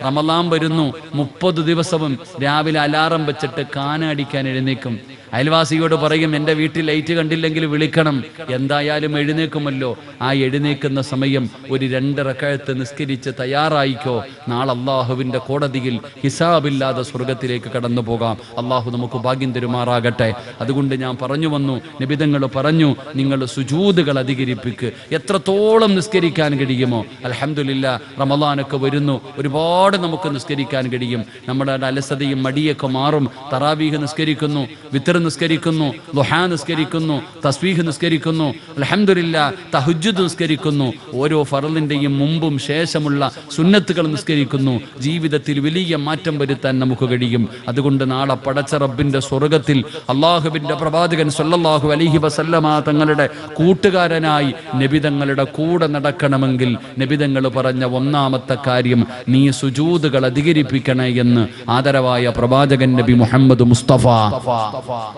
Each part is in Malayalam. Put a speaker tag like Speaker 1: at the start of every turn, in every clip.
Speaker 1: റമലാം വരുന്നു. മുപ്പത് ദിവസവും രാവിലെ അലാറം വെച്ചിട്ട് കാനടിക്കാൻ എഴുന്നേക്കും. അയൽവാസിയോട് പറയും എന്റെ വീട്ടിൽ ലൈറ്റ് കണ്ടില്ലെങ്കിൽ വിളിക്കണം. എന്തായാലും എഴുന്നേക്കുമല്ലോ. ആ എഴുന്നേക്കുന്ന സമയം ഒരു രണ്ട് കഴുത്ത് നിസ്കരിച്ച് തയ്യാറായിക്കോ. നാളെ അള്ളാഹുവിന്റെ കോടതിയിൽ ഹിസാബില്ലാതെ സ്വർഗത്തിലേക്ക് കടന്നു പോകാം. അള്ളാഹു നമുക്ക് ഭാഗ്യം തരുമാറാകട്ടെ. അതുകൊണ്ട് ഞാൻ പറഞ്ഞു വന്നു നിബിതങ്ങൾ പറഞ്ഞു നിങ്ങൾ സുജൂതുകൾ അധികരിപ്പിക്ക്. എത്രത്തോളം നിസ്കരിക്കാൻ കഴിയുമോ? അലഹമില്ല റമദാനൊക്കെ വരുന്നു. ഒരുപാട് നമുക്ക് നിസ്കരിക്കാൻ കഴിയും. നമ്മുടെ അലസതയും മടിയൊക്കെ മാറും. തറാവീഹ് നിസ്കരിക്കുന്നു വിത്തർ നിസ്കരിക്കുന്നു ലുഹാ നിസ്കരിക്കുന്നു തസ്വീഹ് നിസ്കരിക്കുന്നു അലഹമില്ല തഹുജുദ് നിസ്കരിക്കുന്നു. ഓരോ ഫറലിന്റെയും മുമ്പും ശേഷമുള്ള സുന്നത്തുകൾ നിസ്കരിക്കുന്നു. ജീവിതത്തിൽ വലിയ മാറ്റം വരുത്താൻ നമുക്ക് കഴിയും. അതുകൊണ്ട് നാളെ പടച്ച റബ്ബിന്റെ സ്വർഗത്തിൽ അള്ളാഹുബിന്റെ പ്രവാചകൻ സൊല്ലാഹു അലൈഹി വസല്ലമ തങ്ങളുടെ കൂട്ടുകാരനായി നബിതങ്ങളുടെ കൂടെ നടക്കണമെങ്കിൽ നബിതങ്ങൾ പറഞ്ഞ ഒന്നാമത്തെ കാര്യം നീ സുജൂതുകൾ അധികരിപ്പിക്കണേ എന്ന് ആദരവായ പ്രവാചകൻ നബി മുഹമ്മദ് മുസ്തഫ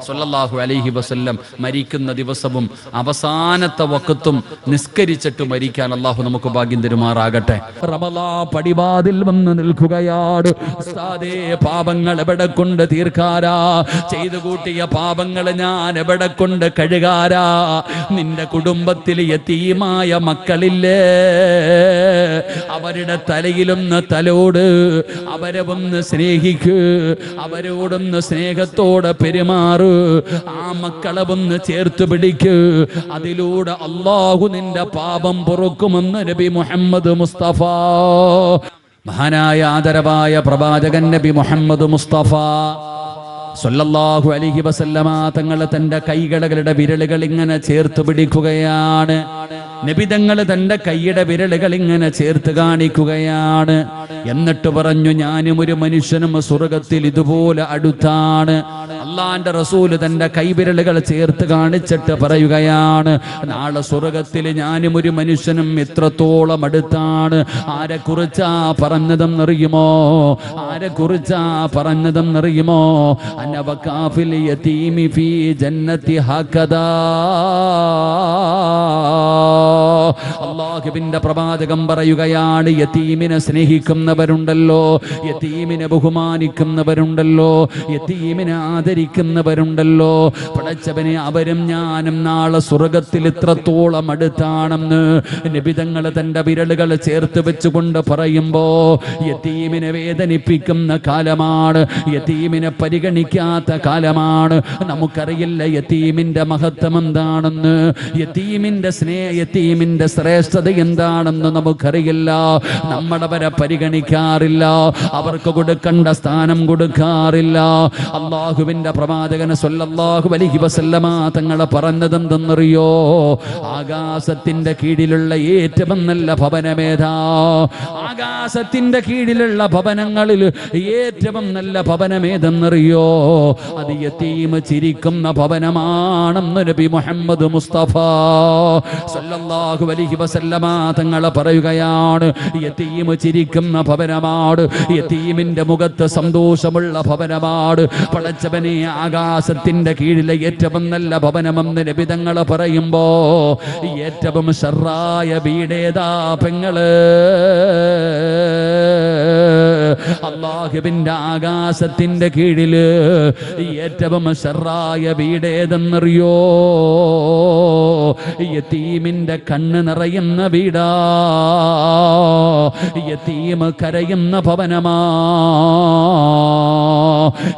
Speaker 1: സല്ലല്ലാഹു അലൈഹി വസല്ലം മരിക്കുന്ന ദിവസവും അവസാനത്തെ വക്കത്തും നിസ്കരിച്ചിട്ട് മരിക്കാൻ അള്ളാഹു നമുക്ക് ഭാഗ്യം തരുമാറാകട്ടെ. പടിവാതിൽ വന്ന് നിൽക്കുകയാണ്. പാപങ്ങൾ എവിടെ കൊണ്ട് തീർക്കാരാ? ചെയ്തു കൂട്ടിയ പാപങ്ങൾ ഞാൻ എവിടെ കൊണ്ട് കഴുകാരാ? നിന്റെ കുടുംബത്തിൽ യതീമായ മക്കളില്ലേ? അവരുടെ തലയിലൊന്ന് തലോട് അവരെ ഒന്ന് സ്നേഹിക്ക് അവരോടൊന്ന് സ്നേഹത്തോടെ പെരുമാറ് ആ മക്കളെ ഒന്ന് ചേർത്ത് പിടിക്ക്. അതിലൂടെ അള്ളാഹു നിന്റെ പാപം പൊറുക്കുമെന്ന് നബി മുഹമ്മദ് മുസ്തഫ. മഹാനായ ആദരവായ പ്രവാചകൻ നബി മുഹമ്മദ് മുസ്തഫ. സൊല്ലാഹു അലിഹി വസല്ലമ തങ്ങളെ തന്റെ കൈകളുടെ വിരലുകൾ ഇങ്ങനെ ചേർത്ത് പിടിക്കുകയാണ്. നബി തങ്ങൾ തന്റെ കൈയുടെ വിരലുകൾ ഇങ്ങനെ ചേർത്ത് കാണിക്കുകയാണ്. എന്നിട്ട് പറഞ്ഞു ഞാനും ഒരു മനുഷ്യനും സ്വർഗത്തിൽ ഇതുപോലെ അടുത്താണ്. അള്ളാന്റെ റസൂൽ തന്റെ കൈവിരലുകൾ ചേർത്ത് കാണിച്ചിട്ട് പറയുകയാണ് നാളെ സ്വർഗത്തിൽ ഞാനും ഒരു മനുഷ്യനും എത്രത്തോളം അടുത്താണ്. ആരെ കുറിച്ചാ പറഞ്ഞതെന്നറിയുമോ ആരെ കുറിച്ചാ പറഞ്ഞതെന്നറിയുമോ അനവകാഫിൽ യതീമി ഫീ ജന്നത്തി ഹകദാ അള്ളാഹുവിന്റെ പ്രവാചകം പറയുകയാണ് യതീമിനെ സ്നേഹിക്കുന്നവരുണ്ടല്ലോ യതീമിനെ ബഹുമാനിക്കുന്നവരുണ്ടല്ലോ യതീമിനെ ആദരിക്കുന്നവരുണ്ടല്ലോ. പടച്ചവനെ അവരും ഞാനും നാളെ സ്വർഗത്തിൽ ഇത്രത്തോളം അടുത്താണെന്ന് നിബിതങ്ങൾ തന്റെ വിരലുകൾ ചേർത്ത് വെച്ചുകൊണ്ട് പറയുമ്പോ യതീമിനെ വേദനിപ്പിക്കുന്ന കാലമാണ് യതീമിനെ പരിഗണിക്കാത്ത കാലമാണ്. നമുക്കറിയില്ല യതീമിന്റെ മഹത്വം എന്താണെന്ന്. യതീമിന്റെ സ്നേഹ യതീമിന്റെ ശ്രേഷ്ഠത എന്താണെന്ന് നമുക്കറിയില്ല. നമ്മുടെ വരെ പരിഗണിക്കാറില്ല. അവർക്ക് കൊടുക്കേണ്ട സ്ഥാനം കൊടുക്കാറില്ല. അള്ളാഹുവിന്റെ പ്രവാചകന് സൊല്ലാഹു അലൈഹി വസല്ലമ തങ്ങളെ പറഞ്ഞതെന്തെന്നറിയോ? ആകാശത്തിന്റെ കീഴിലുള്ള ഏറ്റവും നല്ല ഭവനമേതാ? ആകാശത്തിന്റെ കീഴിലുള്ള ഭവനങ്ങളിൽ ഏറ്റവും നല്ല ഭവനമേതെന്നറിയോ? അത് യതീമ ചിരിക്കുന്ന ഭവനമാണെന്ന് നബി മുഹമ്മദ് മുസ്തഫ സല്ലല്ലാഹു അലൈഹി വസല്ലമ തങ്ങളെ പറയുകയാണ് യതീം ചിരിക്കുന്ന ഭവനമാണ് യതീമിന്റെ മുഖത്ത് സന്തോഷമുള്ള ഭവനമാണ് പടച്ചവനെ ആകാശത്തിന്റെ കീഴിലെ ഏറ്റവും നല്ല ഭവനമെന്ന് നബി തങ്ങളെ പറയുമ്പോ ഏറ്റവും ഷറായ വീടേതാ പെങ്ങൾ? അള്ളാഹുബിന്റെ ആകാശത്തിന്റെ കീഴിൽ ഏറ്റവും ഷറായ വീടേതെന്നറിയോ? യതീമിന്റെ കണ്ണ് നിറയുന്ന വീടാ. യതീമ കരയുന്ന ഭവനമാ.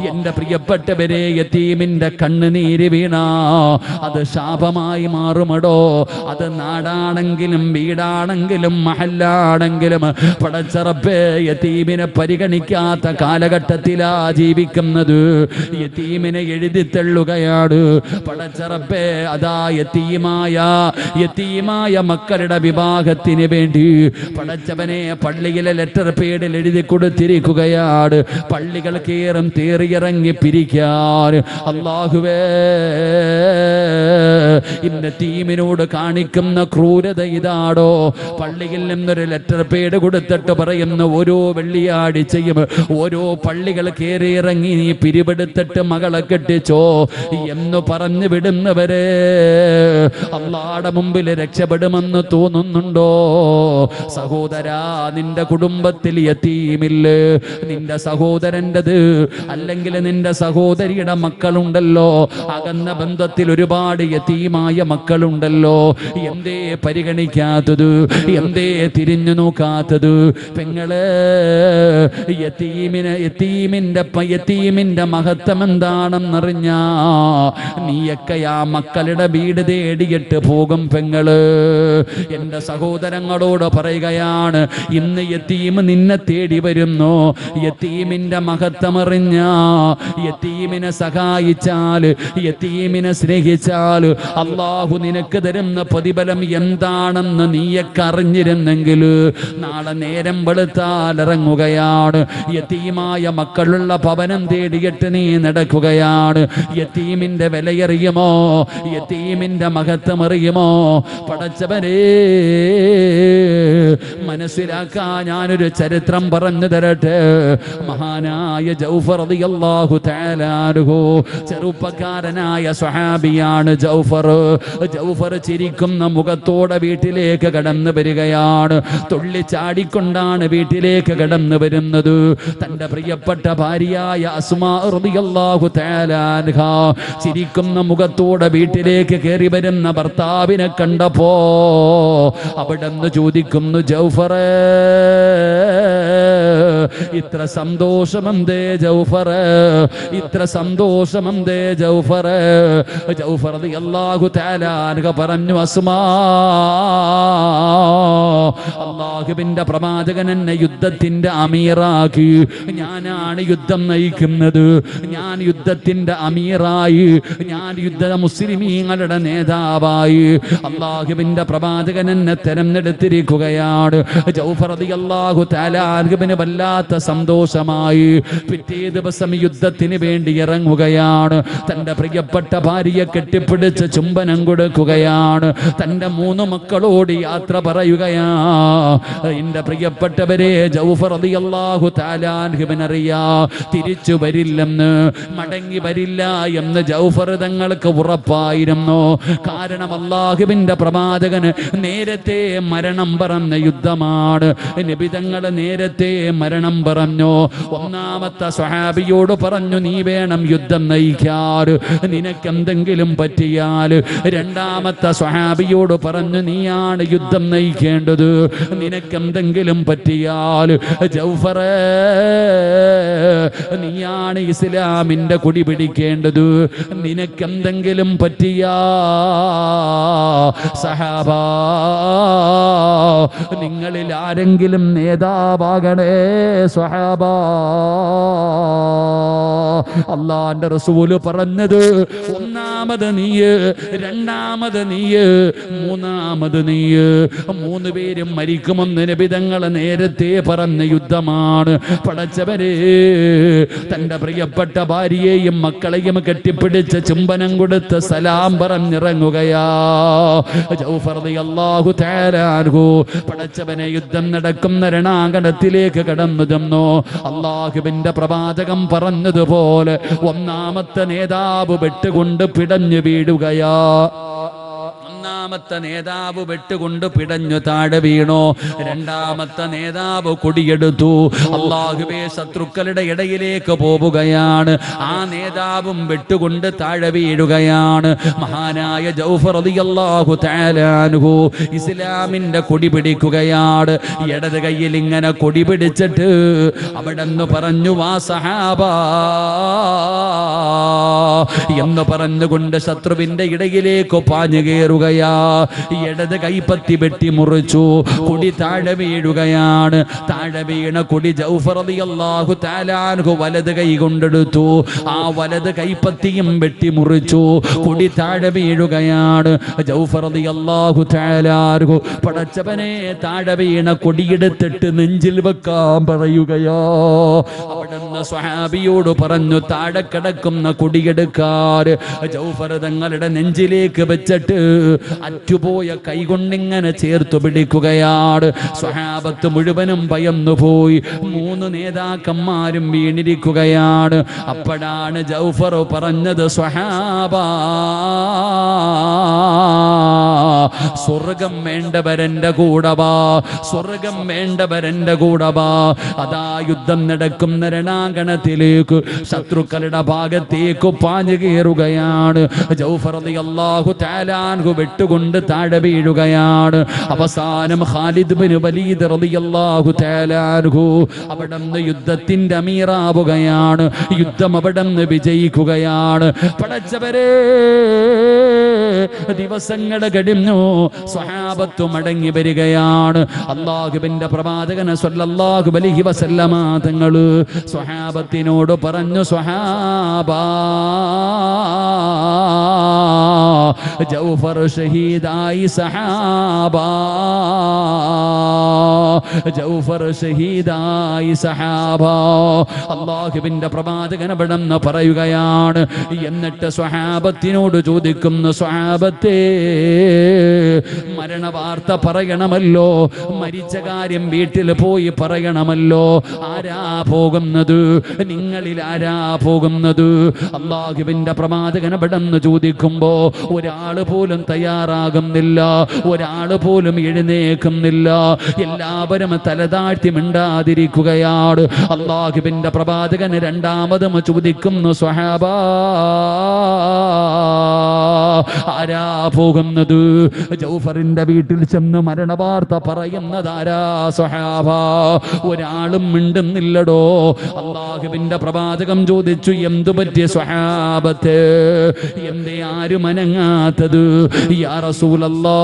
Speaker 1: എന്റെ പ്രിയപ്പെട്ടവരെ യതീമിന്റെ കണ്ണുനീര് വീണ. അത് ശാപമായി മാറുമടോ. അത് നാടാണെങ്കിലും വീടാണെങ്കിലും മഹല്ലാണെങ്കിലും പടച്ചറപ്പേ യതീമിനെ പരിഗണിക്കാത്ത കാലഘട്ടത്തിലാ ജീവിക്കുന്നത്. യതീമിനെ എഴുതി തള്ളുകയാണ്. പടച്ചറപ്പേ അതാ യതീമായ യതീമായ മക്കളുടെ വിവാഹത്തിന് വേണ്ടി പടച്ചവനെ പള്ളിയിലെ ലെറ്റർ പേഡിൽ എഴുതി കൊടുത്തിരിക്കുകയാണ്. പള്ളികൾ കയറും തേറിയിറങ്ങി പിരിക്കാൻ. അള്ളാഹുവേ ഇന്ന ടീമിനോട് കാണിക്കുന്ന ക്രൂരത ഇതാടോ? പള്ളിയിൽ നിന്നൊരു ലെറ്റർ പേഡ് കൊടുത്തിട്ട് പറയുന്ന ഓരോ വെള്ളിയാഴ്ചയും ഓരോ പള്ളികൾ കയറിയിറങ്ങി നീ പിരിവെടുത്തിട്ട് മകളെ കെട്ടിച്ചോ? എന്ന് പറഞ്ഞു വിടുന്നവരെ അള്ളാടെ മുമ്പിൽ രക്ഷപ്പെടുമെന്ന് തോന്നുന്നുണ്ടോ? സഹോദരാ നിന്റെ കുടുംബത്തിൽ യത്തീമില്ലേ നിന്റെ സഹോദരന്റെത് അല്ലെങ്കിൽ നിന്റെ സഹോദരിയുടെ മക്കളുണ്ടല്ലോ. അകന്ന ബന്ധത്തിൽ ഒരുപാട് യതീമായ മക്കളുണ്ടല്ലോ. എന്തേ പരിഗണിക്കാത്തത്? എന്തേ തിരിഞ്ഞു നോക്കാത്തത്? പെങ്ങൾ യത്തീമിന് യതീമിന്റെ യതീമിന്റെ മഹത്വം എന്താണെന്നറിഞ്ഞാ? നീയൊക്കെ ആ മക്കളുടെ വീട് തേടിയിട്ട് പോകും പെങ്ങൾ. എന്റെ സഹോദരങ്ങളോട് പറയുകയാണ് ഇന്ന് യത്തീം നിന്നെ തേടി വരുന്നു. യത്തീമിന്റെ മഹത്വമറിഞ്ഞ യത്തീമിനെ സഹായിച്ചാൽ യത്തീമിനെ സ്നേഹിച്ചാൽ അള്ളാഹു നിനക്ക് തരുന്ന പ്രതിഫലം എന്താണെന്ന് നീയൊക്കെ അറിഞ്ഞിരുന്നെങ്കിൽ നാളെ നേരം വെളുത്താൽ ഇറങ്ങുകയാണ്. യത്തീമായ മക്കളുള്ള ഭവനം തേടിയിട്ട് നീ നടക്കുകയാണ്. യത്തീമിന്റെ വിലയറിയുമോ? യത്തീമിന്റെ മഹത്വം അറിയുമോ? പടച്ചവരേ മനസ്സിലാക്കാൻ ഞാനൊരു ചരിത്രം പറഞ്ഞു തരട്ടെ. മഹാനായ ജൗഫർ റളിയല്ലാഹു തആല അൻഹു. ചെറുപ്പക്കാരനായ സ്വഹാബിയാണ് ജൗഫർ. ജൗഫർ ചിരിക്കുന്ന മുഖത്തോടെ വീട്ടിലേക്ക് കടന്നു വരികയാണ്. തുള്ളിച്ചാടിക്കൊണ്ടാണ് വീട്ടിലേക്ക് കടന്നു വരുന്നത്. തന്റെ പ്രിയപ്പെട്ട ഭാര്യയായ അസ്മാ റളിയല്ലാഹു തആല അൻഹ ചിരിക്കുന്ന മുഖത്തോടെ വീട്ടിലേക്ക് കയറി വരുന്ന ഭർത്താവിനെ കണ്ടപ്പോ അവിടെന്ന് ചോദിക്കുന്നു ജൗഫറേ ഇത്ര സന്തോഷമെന്തേ ജൗഫർ ഇത്ര സന്തോഷമെന്തേ ജൗഫർ. ജൗഫർ അള്ളാഹു താലാനുക പറഞ്ഞു അസ്മാ അള്ളാഹുവിന്റെ പ്രവാചകൻ എന്നെ യുദ്ധത്തിന്റെ അമീറാക്കി. ഞാനാണ് യുദ്ധം നയിക്കുന്നത്. ഞാൻ യുദ്ധത്തിന്റെ അമീറായി. ഞാൻ യുദ്ധ മുസ്ലിമീങ്ങളുടെ നേതാവായി. അള്ളാഹുവിന്റെ പ്രവാചകൻ എന്നെ തെരഞ്ഞെടുത്തിരിക്കുകയാണ്. ജൗഫർ അള്ളാഹു താലാഹുവിന് വല്ലാത്ത സന്തോഷമായി പിറ്റേ ദിവസം യുദ്ധത്തിന് വേണ്ടി ഇറങ്ങുകയാണ്. തന്റെ പ്രിയപ്പെട്ട ഭാര്യയെ കെട്ടിപ്പിടിച്ച് ചുംബനം കൊടുക്കുകയാണ്. തന്റെ മൂന്ന് മക്കളോട് യാത്ര പറയുകയാ എന്റെ പ്രിയപ്പെട്ടവരെ ജൗഫർ അള്ളാഹു താലാൻഹിബിനറിയാ തിരിച്ചു വരില്ലെന്ന് മടങ്ങി വരില്ല എന്ന് ജൗഫർ തങ്ങൾക്ക് ഉറപ്പായിരുന്നു. കാരണം അള്ളാഹുവിന്റെ പ്രവാചകന് നേരത്തെ മരണം പറഞ്ഞ യുദ്ധമാണ്. നിബിതങ്ങൾ നേരത്തെ മരണം പറഞ്ഞു. ഒന്നാമത്തെ സ്വഹാബിയോട് പറഞ്ഞു നീ വേണം യുദ്ധം നയിക്കാറ്. നിനക്കെന്തെങ്കിലും പറ്റിയാൽ. രണ്ടാമത്തെ സ്വഹാബിയോട് പറഞ്ഞു നീയാണ് യുദ്ധം നയിക്കേണ്ടത്. നിനക്കെന്തെങ്കിലും പറ്റിയാൽ നീയാണ് ഇസ്ലാമിന്റെ കുടി പിടിക്കേണ്ടത്. നിനക്കെന്തെങ്കിലും പറ്റിയാ സഹാബ നിങ്ങളിൽ ആരെങ്കിലും നേതാവാകണേ. സ്വഹാബ. അള്ളാന്റെ റസൂൽ പറഞ്ഞത് ഒന്നാമത് നീയ് രണ്ടാമത് നീയ് മൂന്നാമത് നീയ്. മൂന്ന് പേരും മരിക്കുമെന്ന് നബിതങ്ങളെ നേരത്തെ പറഞ്ഞ യുദ്ധമാണ്. പടച്ചവരെ തന്റെ പ്രിയപ്പെട്ട ഭാര്യയെയും മക്കളെയും കെട്ടിപ്പിടിച്ച ചുംബനം കൊടുത്ത് സലാം പറഞ്ഞിറങ്ങുകയാ. അൻഹു. പടച്ചവനെ യുദ്ധം നടക്കുന്ന രണാങ്കണത്തിലേക്ക് കടന്നു ചെന്നു അള്ളാഹുവിന്റെ പ്രവാചകം പറഞ്ഞതുപോലെ ഒന്നാമത്തെ നേതാവ് വെട്ടുകൊണ്ട് പിടഞ്ഞു വീഴുകയാ. ഒന്നാമത്തെ നേതാവ് വെട്ടുകൊണ്ട് പിടഞ്ഞു താഴെ വീണു. രണ്ടാമത്തെ നേതാവ് കൊടിയെടുത്തു. അള്ളാഹുബേ ശത്രുക്കളുടെ ഇടയിലേക്ക് പോവുകയാണ്. ആ നേതാവും വെട്ടുകൊണ്ട് താഴെ വീഴുകയാണ്. മഹാനായ ജൗഫർ റളിയല്ലാഹു തആല അൻഹു ഇസ്ലാമിന്റെ കൊടി പിടിക്കുകയാണ്. ഇടത് കയ്യിൽ ഇങ്ങനെ കൊടി പിടിച്ചിട്ട് അവിടെ പറഞ്ഞു വാ സഹാബ. എന്ന് പറഞ്ഞുകൊണ്ട് ശത്രുവിന്റെ ഇടയിലേക്ക് പാഞ്ഞു കയറുകയാ ഇടത് കൈപ്പത്തി വെട്ടി മുറിച്ചു. കുടി താഴെ വീഴുകയാണ്. താഴെ വീണ കുടി ജൗഫറിയാഹു തആലാൻഹു വലത് കൈ കൊണ്ടെടുത്തു. ആ വലത് കൈപ്പത്തിയും വെട്ടി മുറിച്ചു. കുടി താഴെ വീഴുകയാണ്. ജൗഫറിയാഹു തആലാൻഹു പടച്ചവനെ താഴെ വീണ കൊടിയെടുത്തിട്ട് നെഞ്ചിൽ വെക്കാൻ പറയുകയോ. അവിടെ അവിടുന്ന് സ്വഹാബിയോട് പറഞ്ഞു താഴെ കിടക്കുന്ന കുടിയെടുക്കാർ ജൗഫർ തങ്ങളുടെ നെഞ്ചിലേക്ക് വെച്ചിട്ട് അറ്റുപോയ കൈകൊണ്ടിങ്ങനെ ചേർത്തു പിടിക്കുകയാണ് സ്വഹാബത്ത് മുഴുവനും ഭയന്നു പോയി മൂന്ന് നേതാക്കന്മാരും വീണിരിക്കുകയാണ് അപ്പോഴാണ് ജൗഫർ പറഞ്ഞത് സ്വഹാബ. സ്വർഗം വേണ്ടവരന്റെ കൂടവാ സ്വർഗം വേണ്ടവരന്റെ കൂടവാ അതാ യുദ്ധം നടക്കുന്ന രണാങ്കണത്തിലേക്ക് ശത്രുക്കളുടെ ഭാഗത്തേക്ക് പാഞ്ഞു കയറുകയാണ്. അള്ളാഹു താലാൻഹു വെട്ടുകൊണ്ട് താഴെ വീഴുകയാണ്. അവസാനം ഖാലിദ് ബിൻ വലീദ് റളിയല്ലാഹു താലാൻഹു അവിടുന്ന് യുദ്ധത്തിന്റെ അമീറാവുകയാണ്. യുദ്ധം അവിടുന്ന് വിജയിക്കുകയാണ്. പടച്ചവരെ ദിവസങ്ങൾ കഴിഞ്ഞു സ്വഹാബത്ത് മടങ്ങി വരികയാണ്. അള്ളാഹുബിന്റെ പ്രവാചകന സ്വല്ലാഹു അലൈഹി വസല്ലമ തങ്ങൾ സ്വഹാബത്തിനോട് പറഞ്ഞു സ്വഹാബ ജൗഫർ ഷഹീദായി സഹാബ. ജൗഫർ ഷഹീദായി സഹാബ. അള്ളാഹുബിന്റെ പ്രവാചകൻ പറയുകയാണ് എന്നിട്ട് സ്വഹാബത്തിനോട് ചോദിക്കുന്നു സ്വഹാബത്തെ മരണവാർത്ത പറയണമല്ലോ മരിച്ച കാര്യം വീട്ടിൽ പോയി പറയണമല്ലോ ആരാ പോകുന്നത്? നിങ്ങളിൽ ആരാ പോകുന്നത്? അള്ളാഹുവിന്റെ പ്രവാചകൻ അവിടെന്ന് ചോദിക്കുമ്പോ ഒരാൾ പോലും തയ്യാറാകുന്നില്ല ഒരാൾ പോലും എഴുന്നേക്കുന്നില്ല എല്ലാവരും തലതാഴ്ത്തി മിണ്ടാതിരിക്കുകയാണ്. അള്ളാഹുബിന്റെ പ്രവാചകന് രണ്ടാമതും ചോദിക്കുന്നു സ്വഹാബ ആരാ പോകുന്നത്? ജൗഫറിന്റെ വീട്ടിൽ ചെന്ന് മരണവാർത്ത പറയുന്നത് ആരാ സ്വഹാബ ഒരാളും മിണ്ടുന്നില്ലടോ. അള്ളാഹുബിന്റെ പ്രവാചകം ചോദിച്ചു എന്തു പറ്റിയ സ്വഹാബത്ത്? എന്തേ ആരും അനങ്ങാത്തത് റസൂലല്ലാ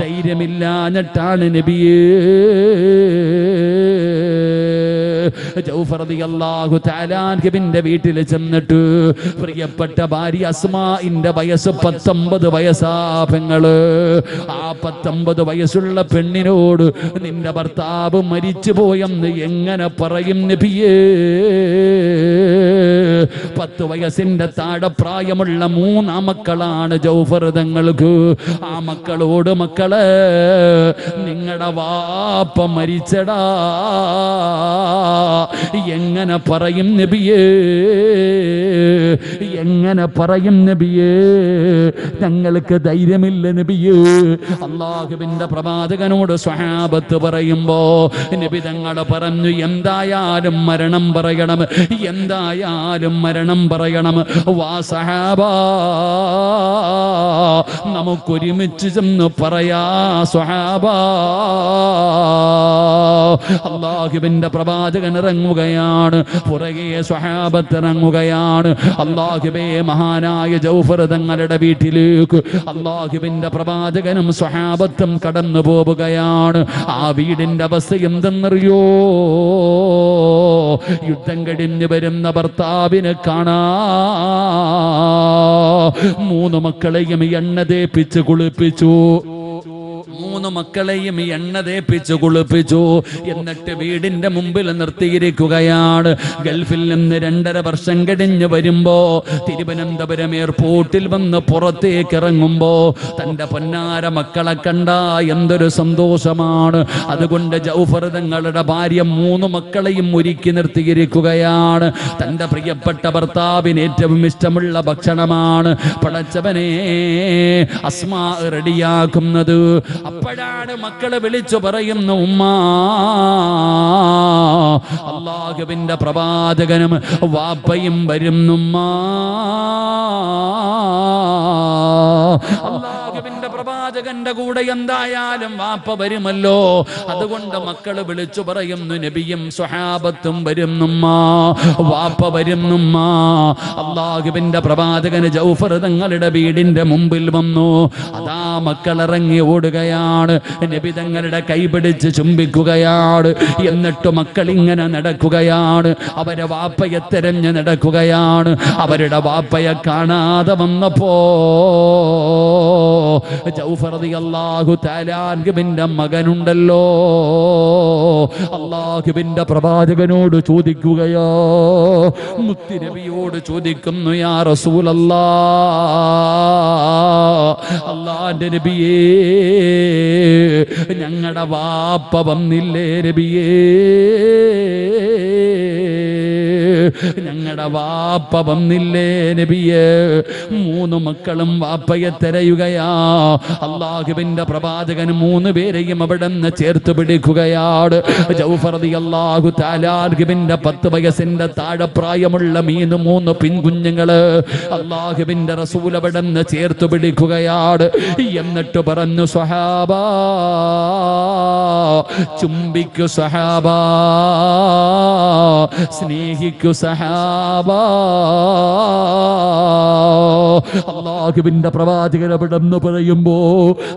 Speaker 1: ധൈര്യമില്ലാഞ്ഞിട്ടാണ് നബിയേ. അൻഹുവിന്റെ വീട്ടിൽ ചെന്നിട്ട് പ്രിയപ്പെട്ട ഭാര്യ അസ്മാഇന്റെ വയസ്സ് പത്തൊമ്പത് വയസ്സാ പെങ്ങൾ. ആ പത്തൊമ്പത് വയസ്സുള്ള പെണ്ണിനോട് നിന്റെ ഭർത്താവ് മരിച്ചു പോയെന്ന് എങ്ങനെ പറയും നബിയേ? പത്ത് വയസ്സിന്റെ താഴെ പ്രായമുള്ള മൂന്നാ മക്കളാണ് ജൗഫർ തങ്ങൾക്ക്. ആ മക്കളോട് മക്കൾ നിങ്ങളുടെ വാപ്പ മരിച്ചടാ. എങ്ങനെ പറയും നബിയേ? എങ്ങനെ പറയും നബിയേ? ഞങ്ങൾക്ക് ധൈര്യമില്ല നബിയേ. അള്ളാഹുവിന്റെ പ്രവാചകനോട് സ്വഹാബത്ത് പറയുമ്പോ നബി തങ്ങൾ പറഞ്ഞു എന്തായാലും മരണം പറയണം. എന്തായാലും മരണം പറയണം. വാ സഹാബ. നമുക്കൊരുമിച്ച് ചെന്ന് പറയാ സ്വഹാബ അള്ളാഹുബിന്റെ പ്രവാചകൻ ഇറങ്ങുകയാണ് പുറകെ സ്വഹാബത്ത് ഇറങ്ങുകയാണ് അള്ളാഹുബേ മഹാനായ ജൗഫർ തങ്ങളുടെ വീട്ടിലേക്ക് അള്ളാഹുബിന്റെ പ്രവാചകനും സ്വഹാബത്തും കടന്നു പോവുകയാണ് ആ വീടിന്റെ അവസ്ഥ എന്തെന്നറിയോ? യുദ്ധം കഴിഞ്ഞ് വരുന്ന ഭർത്താവിനെ കാണാ മൂന്ന് മക്കളെയും എണ്ണ തേപ്പിച്ച് കുളിപ്പിച്ചു. മൂന്ന് മക്കളെയും എണ്ണ തേപ്പിച്ചു കുളിപ്പിച്ചു. എന്നിട്ട് വീടിന്റെ മുമ്പിൽ നിർത്തിയിരിക്കുകയാണ്. ഗൾഫിൽ നിന്ന് രണ്ടര വർഷം കഴിഞ്ഞ് വരുമ്പോ തിരുവനന്തപുരം എയർപോർട്ടിൽ വന്ന് പുറത്തേക്ക് ഇറങ്ങുമ്പോ തന്റെ പൊന്നാര മക്കളെ കണ്ട എന്തൊരു സന്തോഷമാണ്. അതുകൊണ്ട് ജൗഫർ തങ്ങളുടെ ഭാര്യ മൂന്ന് മക്കളെയും ഒരുക്കി നിർത്തിയിരിക്കുകയാണ്. തന്റെ പ്രിയപ്പെട്ട ഭർത്താവിന് ഏറ്റവും ഇഷ്ടമുള്ള ഭക്ഷണമാണ്. പടച്ചവനെ അസ്മാ റെഡിയാക്കുന്നത്. അപ്പോഴാണ് മക്കളെ വിളിച്ചു പറയുന്നു ഉമ്മ അള്ളാഹുവിന്റെ പ്രവാചകനും വാപ്പയും വരുന്നുമ്മ അള്ളാഹുവിന്റെ പ്രവാചകന്റെ കൂടെ എന്തായാലും വാപ്പ വരുമല്ലോ. അതുകൊണ്ട് മക്കൾ വിളിച്ചു പറയുന്നു നബിയും സ്വഹാബത്തും വരുന്നുമ്മ വാപ്പ വരുന്നുമ്മ അള്ളാഹുവിന്റെ പ്രവാചകന് ജൗഫർ തങ്ങളുടെ വീടിന്റെ മുമ്പിൽ വന്നു. അതാ മക്കൾ ഇറങ്ങി ഓടുകയാണ്. നബി തങ്ങളുടെ കൈപിടിച്ച് ചുംബിക്കുകയാണ്. എന്നിട്ട് മക്കൾ ഇങ്ങനെ നടക്കുകയാണ്. അവരെ വാപ്പയെ തെരഞ്ഞു നടക്കുകയാണ്. അവരുടെ വാപ്പയെ കാണാതെ വന്നപ്പോ അൻഹുവിന്റെ മകനുണ്ടല്ലോ. അള്ളാഹുബിന്റെ പ്രവാചകനോട് ചോദിക്കുകയോ? മുത്തിനബിയോട് ചോദിക്കുന്നു യാ റസൂലല്ലാ അള്ളാന്റെ നബിയേ ഞങ്ങളുടെ വാപ്പ വന്നില്ലേ നബിയേ. ഞങ്ങളുടെ വാപ്പ വന്നില്ലേ നബിയേ? മൂന്ന് മക്കളും വാപ്പയെ തിരയുകയാ. അള്ളാഹുവിന്റെ പ്രവാചകൻ മൂന്ന് പേരെയും അവിടെ നിന്ന് ചേർത്ത് പിടിക്കുകയാണ്. അള്ളാഹു താലാർഗുവിന്റെ പത്ത് വയസ്സിന്റെ താഴെ പ്രായമുള്ള മീന് മൂന്ന് പിൻകുഞ്ഞുങ്ങൾ അള്ളാഹുവിന്റെ റസൂൽ അവിടെ നിന്ന് ചേർത്ത് പിടിക്കുകയാണ്. എന്നിട്ട് പറഞ്ഞു സ്വഹാബ ചുംബിക്കു സ്വഹാബ സ്നേഹിക്കു സഹാബ. അള്ളാഹുവിന്റെ നിന്ന് പറയുമ്പോ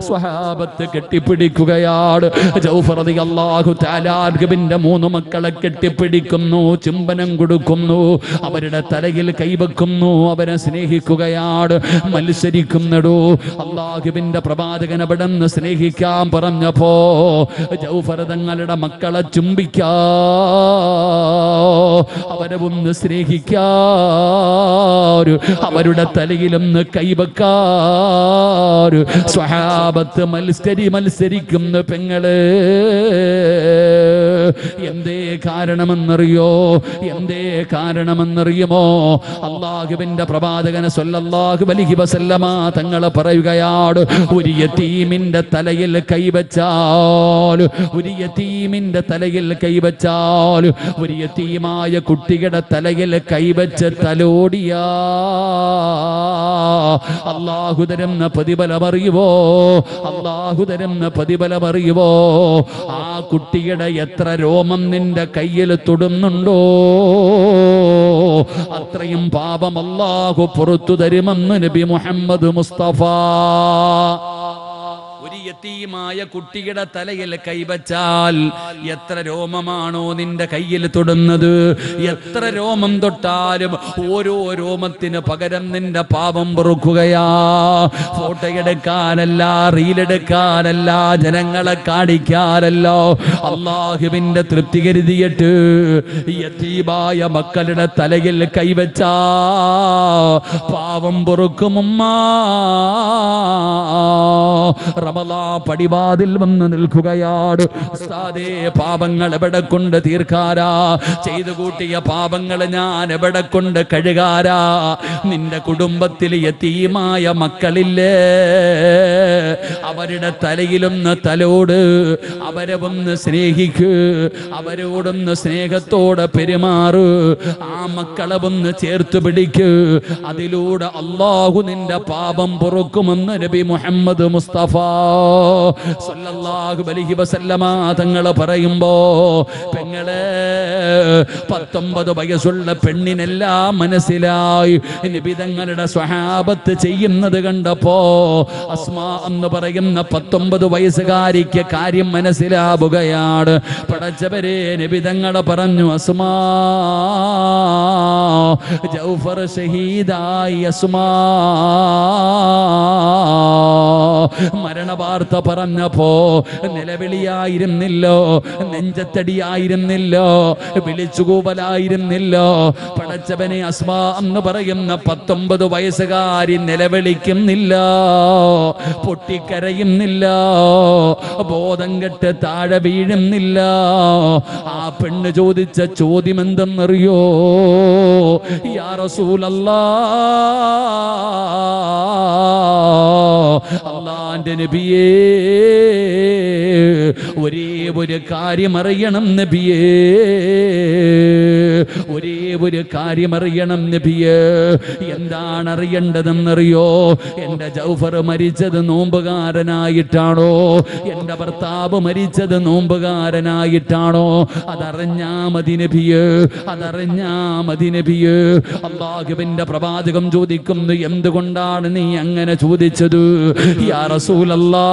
Speaker 1: സ്വഹാബത്ത് കെട്ടിപ്പിടിക്കുകയാണ്. ജൗഫറതി അള്ളാഹു താലാർഗുവിന്റെ മൂന്ന് മക്കളെ കെട്ടിപ്പിടിക്കുന്നു ചുംബനം കൊടുക്കുന്നു അവരുടെ തലയിൽ കൈവെക്കുന്നു അവരെ സ്നേഹിക്കുകയാണ് മത്സരിക്കുന്നു അള്ളാഹുവിന്റെ പ്രവാചകൻ അവിടെ നിന്ന് സ്നേഹിക്കാൻ പറഞ്ഞപ്പോ ജൗഫർ തങ്ങളുടെ മക്കളെ ചുംബിക്കാ. അവരെ ഒന്ന് സ്നേഹിക്കാ അവരുടെ തലയിലൊന്ന് കൈവക്കാറ്. സ്വഹാബത്ത് മത്സരി മത്സരിക്കുന്ന പെങ്ങൾ. എന്തേ കാരണമെന്നറിയോ? എന്തേ കാരണമെന്നറിയുമോ? അള്ളാഹുവിന്റെ പ്രവാചകന് സൊല്ലാഹു അലൈഹി വസല്ലമ തങ്ങളെ പറയുകയാണ് ഒരു യത്തീമിന്റെ തലയിൽ കൈവച്ചാൽ ഒരു യത്തീമിന്റെ തലയിൽ കൈവച്ചാൽ ഒരു യതീമായ കുട്ടിയുടെ തലയിൽ കൈവച്ച് തലോടിയാ. അള്ളാഹു തരുന്ന പ്രതിഫലമറിയുവോ? അള്ളാഹു തരുന്ന പ്രതിഫലമറിയുവോ? ആ കുട്ടിയുടെ എത്ര രോമം നിന്റെ കയ്യിൽ തൊടുന്നുണ്ടോ? അത്രയും പാപം അള്ളാഹു പുറത്തു തരുമെന്ന് നബി മുഹമ്മദ് മുസ്തഫ. യത്തീമായ കുട്ടിയുടെ തലയിൽ കൈവച്ചാൽ എത്ര രോമമാണോ നിന്റെ കയ്യിൽ തൊടുന്നത്? എത്ര രോമം തൊട്ടാലും ഓരോ രോമത്തിന് പകരം നിന്റെ പാപം പൊറുക്കുകയാ. ഫോട്ടോ എടുക്കാനല്ല റീലെടുക്കാനല്ല ജനങ്ങളെ കാണിക്കാനല്ലോ. അള്ളാഹുവിന്റെ തൃപ്തി കരുതിയിട്ട് യത്തീമായ മക്കളുടെ തലയിൽ കൈവച്ചാ. പാവം പൊറുക്കുമുമ്മ റമലാ പടിവാതിൽ വന്ന് നിൽക്കുകയാണ് ഉസ്താദേ പാപങ്ങൾ എവിടെ കൊണ്ട് തീർക്കാരാ? ചെയ്തു കൂട്ടിയ പാപങ്ങൾ ഞാൻ എവിടെ കൊണ്ട് കഴുകാരാ? നിന്റെ കുടുംബത്തിൽ യതീമായ മക്കളില്ലേ? അവരുടെ തലയിലൊന്ന് തലോട് അവരെ ഒന്ന് സ്നേഹിക്ക് അവരോടൊന്ന് സ്നേഹത്തോടെ പെരുമാറ് ആ മക്കളെ ഒന്ന് ചേർത്ത് പിടിക്ക്. അതിലൂടെ അള്ളാഹു നിന്റെ പാപം പൊറുക്കുമെന്ന് നബി മുഹമ്മദ് മുസ്തഫ സല്ലല്ലാഹു അലൈഹി വസല്ലമ പറയുമ്പോ പെങ്ങളെ പത്തൊമ്പത് വയസ്സുള്ള പെണ്ണിനെല്ലാം മനസ്സിലായി. നിബിതങ്ങളുടെ സ്വഹാബത്ത് ചെയ്യുന്നത് കണ്ടപ്പോ അസ്മാ എന്ന് പറയുന്ന പത്തൊമ്പത് വയസ്സുകാരിക്ക് കാര്യം മനസ്സിലാവുകയാണ്. പടച്ചവരെ നബി തങ്ങളെ പറഞ്ഞു അസ്മാ ജൗഫർ ഷഹീദായി അസ്മാ. മരണവാർത്ത പറഞ്ഞപ്പോ നിലവിളിയായിരുന്നില്ലോ നെഞ്ചത്തടിയായിരുന്നില്ലോ വിളിച്ചുകൂവലായിരുന്നില്ലോ. പടച്ചവനെ അസ്മാ എന്ന് പറയുന്ന പത്തൊമ്പത് വയസ്സുകാരി നിലവിളിക്കുന്നില്ല പൊട്ടിക്കരയുന്നില്ല ബോധം കെട്ട് താഴെ വീഴുന്നില്ല. ആ പെണ്ണ് ചോദിച്ച ചോദ്യം എന്തെന്നറിയോ യാ റസൂലല്ലാ അള്ളാന്റെ നബിയേ ഒരേ ഒരു കാര്യം അറിയണം നബിയേ. ഒരേ ഒരു കാര്യം അറിയണം നബിയേ. എന്താണ് അറിയേണ്ടതെന്ന് അറിയോ എന്റെ ജൗഫർ മരിച്ചത് നോമ്പുകാരനായിട്ടാണോ? എന്റെ ഭർത്താവ് മരിച്ചത് നോമ്പുകാരനായിട്ടാണോ? അതറിഞ്ഞാ മതി നബിയേ അതറിഞ്ഞാ മതി നബിയേ. അള്ളാഹുവിന്റെ പ്രവാചകം ചോദിക്കുന്നു എന്തുകൊണ്ടാണ് നീ അങ്ങനെ ചോദിച്ചത്? യാ റസൂലല്ലാ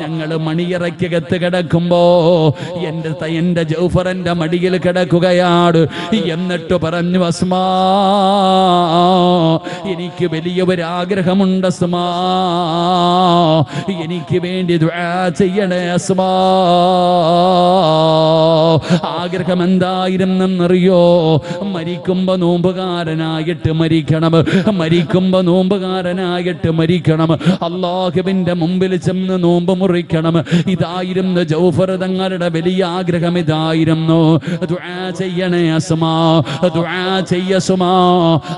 Speaker 1: ഞങ്ങൾ മണിയറയ്ക്കകത്ത് കിടക്കുമ്പോ എന്റെ എന്റെ ജൗ ജൗഫറിന്റെ മടിയിൽ കിടക്കുകയാണ്. എന്നിട്ട് പറഞ്ഞു അസ്മാ എനിക്ക് വലിയ ഒരു ആഗ്രഹമുണ്ട് അസ്മാ. എനിക്ക് വേണ്ടി ചെയ്യണേ അസ്മാ. ആഗ്രഹം എന്തായിരുന്നെന്നറിയോ മരിക്കുമ്പോ നോമ്പുകാരനായിട്ട് മരിക്കണം. മരിക്കുമ്പോ നോമ്പുകാരനായിട്ട് മരിക്കണം. അള്ളാഹുവിന്റെ മുമ്പിൽ ചെന്ന് നോമ്പ് മുറിക്കണം. ഇതായിരുന്നു ജൗഫർ തങ്ങളുടെ വലിയ ആഗ്രഹം. ഇതായിരുന്നു ദുആ ചെയ്യണേ അസ്മാ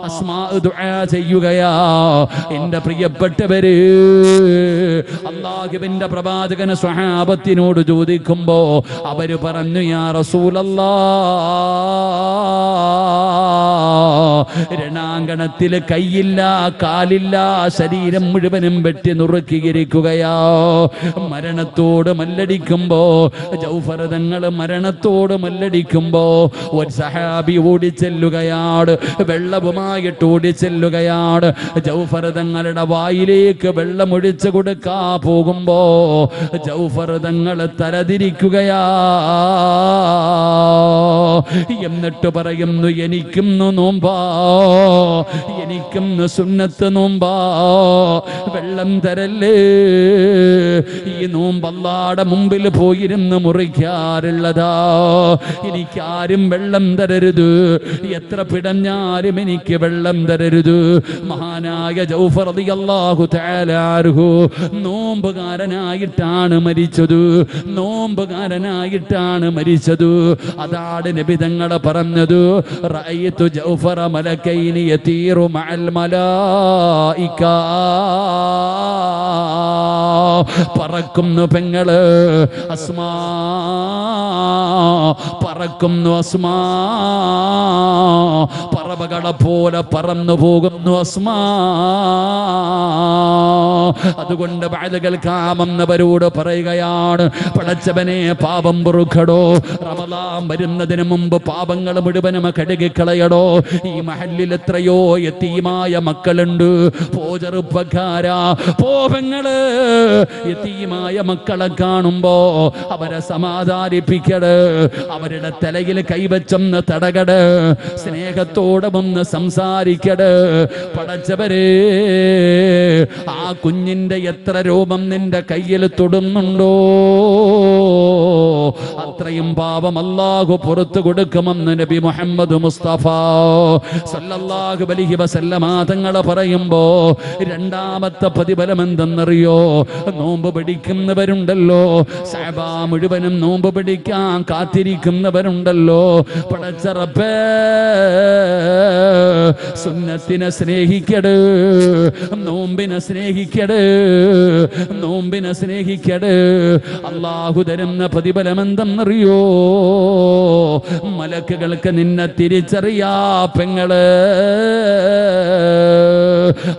Speaker 1: അസ്മാ ചെയ്യുകയാ. എന്റെ പ്രിയപ്പെട്ടവര് അള്ളാഹുവിന്റെ പ്രവാചകന് സ്വഹാബത്തിനോട് ചോദിക്കുമ്പോ അവർ പറഞ്ഞു യാ റസൂലല്ലാ രണാങ്കണത്തിൽ കൈയില്ല കാലില്ല ശരീരം മുഴുവനും വെട്ടി നുറുക്കിയിരിക്കുകയാ. മരണത്തോട് മല്ലടിക്കുമ്പോ ജൗഫറതങ്ങൾ മരണത്തോട് മല്ലടിക്കുമ്പോ ഒരു സഹാബി ഓടിച്ചെല്ലുകയാണ് വെള്ളവുമായിട്ട് ഓടിച്ചെല്ലുകയാണ്. ജൗഫറതങ്ങളുടെ വായിലേക്ക് വെള്ളമൊഴിച്ചു കൊടുക്കാ പോകുമ്പോ ജൗഫറതങ്ങൾ തലതിരിക്കുകയാ. എന്നിട്ട് പറയുന്നു എനിക്കും നോമ്പാ എനിക്കും സുന്നത്ത് നോമ്പാ. വെള്ളം തരല്ലേ? ഈ നോമ്പല്ലാടെ മുമ്പിൽ പോയിരുന്ന് മുറിക്കാറുള്ളതാ. എനിക്കാരും വെള്ളം തരരുത്. എത്ര പിടഞ്ഞാലും എനിക്ക് വെള്ളം തരരുത്. മഹാനായ ജൗഫർ അള്ളാഹു തആല അൻഹു നോമ്പുകാരനായിട്ടാണ് മരിച്ചത്. നോമ്പുകാരനായിട്ടാണ് മരിച്ചത്. അതാണ് നബി തങ്ങൾ പറഞ്ഞത്. റഅയ്തു ജൗഫറ മലക്കൈനി يطير مع الملائكة. പറക്കുന്നു പെങ്ങൾ അസ്മാ പറക്കുന്നു അസ്മാ പറവകളെ പോലെ പറന്നു പോകുന്നു അസ്മാ. അതുകൊണ്ട് ബാലുകൾ കാമെന്നവരോട് പറയുകയാണ് പടച്ചവനെ പാപം പൊറുക്കടോ റമലാം വരുന്നതിന് മുമ്പ് പാപങ്ങൾ മുഴുവനും കഴുകിക്കളയടോ. ഈ മഹലിൽ എത്രയോ എത്തിയുമായ മക്കളുണ്ട്. പോ ചെറുപ്പക്കാരാ പോപങ്ങൾ എത്തിയുമായ മക്കളെ കാണുമ്പോ അവരെ സമാധാനിപ്പിക്കട് അവരുടെ തലയിൽ കൈവച്ചെന്ന് തടകട് സ്നേഹത്തോടെ ഒന്ന് സംസാരിക്കട്. പടച്ചവരെ ആ കുഞ്ഞിന്റെ എത്ര രൂപം നിന്റെ കയ്യിൽ തൊടുന്നുണ്ടോ? അത്രയും പാപം അല്ലാഹു പുറത്തു കൊടുക്കുമെന്ന് നബി മുഹമ്മദ് മുസ്തഫ സല്ലല്ലാഹു അലൈഹി വസല്ലമ തങ്ങൾ പറയുമ്പോ രണ്ടാമത്തെ പ്രതിഫലം എന്തെന്നറിയോ? നോമ്പ് പിടിക്കുന്നവരുണ്ടല്ലോ. സഹബ മുഴുവനും നോമ്പ് പിടിക്കാൻ കാത്തിരിക്കുന്നവരുണ്ടല്ലോ. പടച്ചറപ്പേ സുന്നത്തിനെ സ്നേഹിക്കട് നോമ്പിനെ സ്നേഹിക്കട് നോമ്പിനെ സ്നേഹിക്കട്. അള്ളാഹു തരുന്ന പ്രതിഫലം എന്തെന്നറിയോ മലക്കുകൾക്ക് നിന്നെ തിരിച്ചറിയാ പെങ്ങൾ.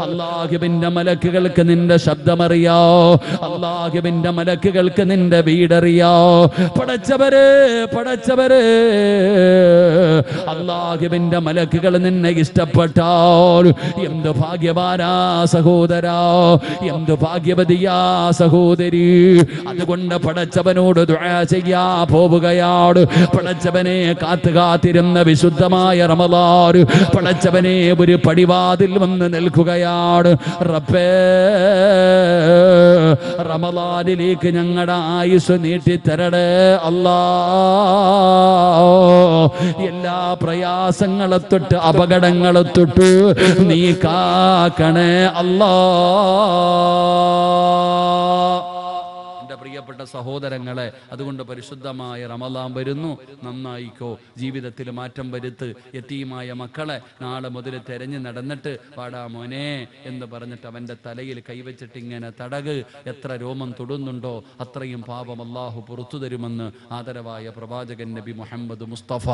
Speaker 1: അള്ളാഹുവിന്റെ മലക്കുകൾക്ക് നിന്റെ ശബ്ദമറിയോ? അള്ളാഹുബിന്റെ മലക്കുകൾക്ക് നിന്റെ വീടറിയോ? പടച്ചവര് പടച്ചവര് അള്ളാഹുബിന്റെ മലക്കുകൾ നിന്നെ ഇഷ്ടപ്പെട്ടാൽ എന്ത് ഭാഗ്യവാനാ സഹോദരാ എന്ത് ഭാഗ്യവതിയാ സഹോദരി. അതുകൊണ്ട് പടച്ചവനോട് ചെയ്യാ പോവുകയാണ്. പടച്ചവനെ കാത്തു കാത്തിരുന്ന വിശുദ്ധമായ റമലാർ പടച്ചവനെ ഒരു പടിവാതിൽ വന്ന് നിൽക്കുകയാണ് റബ്ബേ റമലാനിലേക്ക് ഞങ്ങളുടെ ആയുസ് നീട്ടിത്തരടേ അല്ലാ. എല്ലാ പ്രയാസങ്ങളെ തൊട്ട് അപകടങ്ങളെ തൊട്ട് നീ കാക്കണേ അല്ലാ. പ്രിയപ്പെട്ട സഹോദരങ്ങളെ അതുകൊണ്ട് പരിശുദ്ധമായ റമലാം വരുന്നു. നന്നായിക്കോ ജീവിതത്തിൽ മാറ്റം വരുത്ത്. എത്തിയുമായ മക്കളെ നാളെ മുതൽ തെരഞ്ഞു നടന്നിട്ട് വാടാ മോനെ എന്ന് പറഞ്ഞിട്ട് അവന്റെ തലയിൽ കൈവച്ചിട്ട് ഇങ്ങനെ തടക്. എത്ര രോമം തൊടുന്നുണ്ടോ അത്രയും പാപം അള്ളാഹു പുറത്തു തരുമെന്ന് ആദരവായ പ്രവാചകൻ നബി മുഹമ്മദ് മുസ്തഫ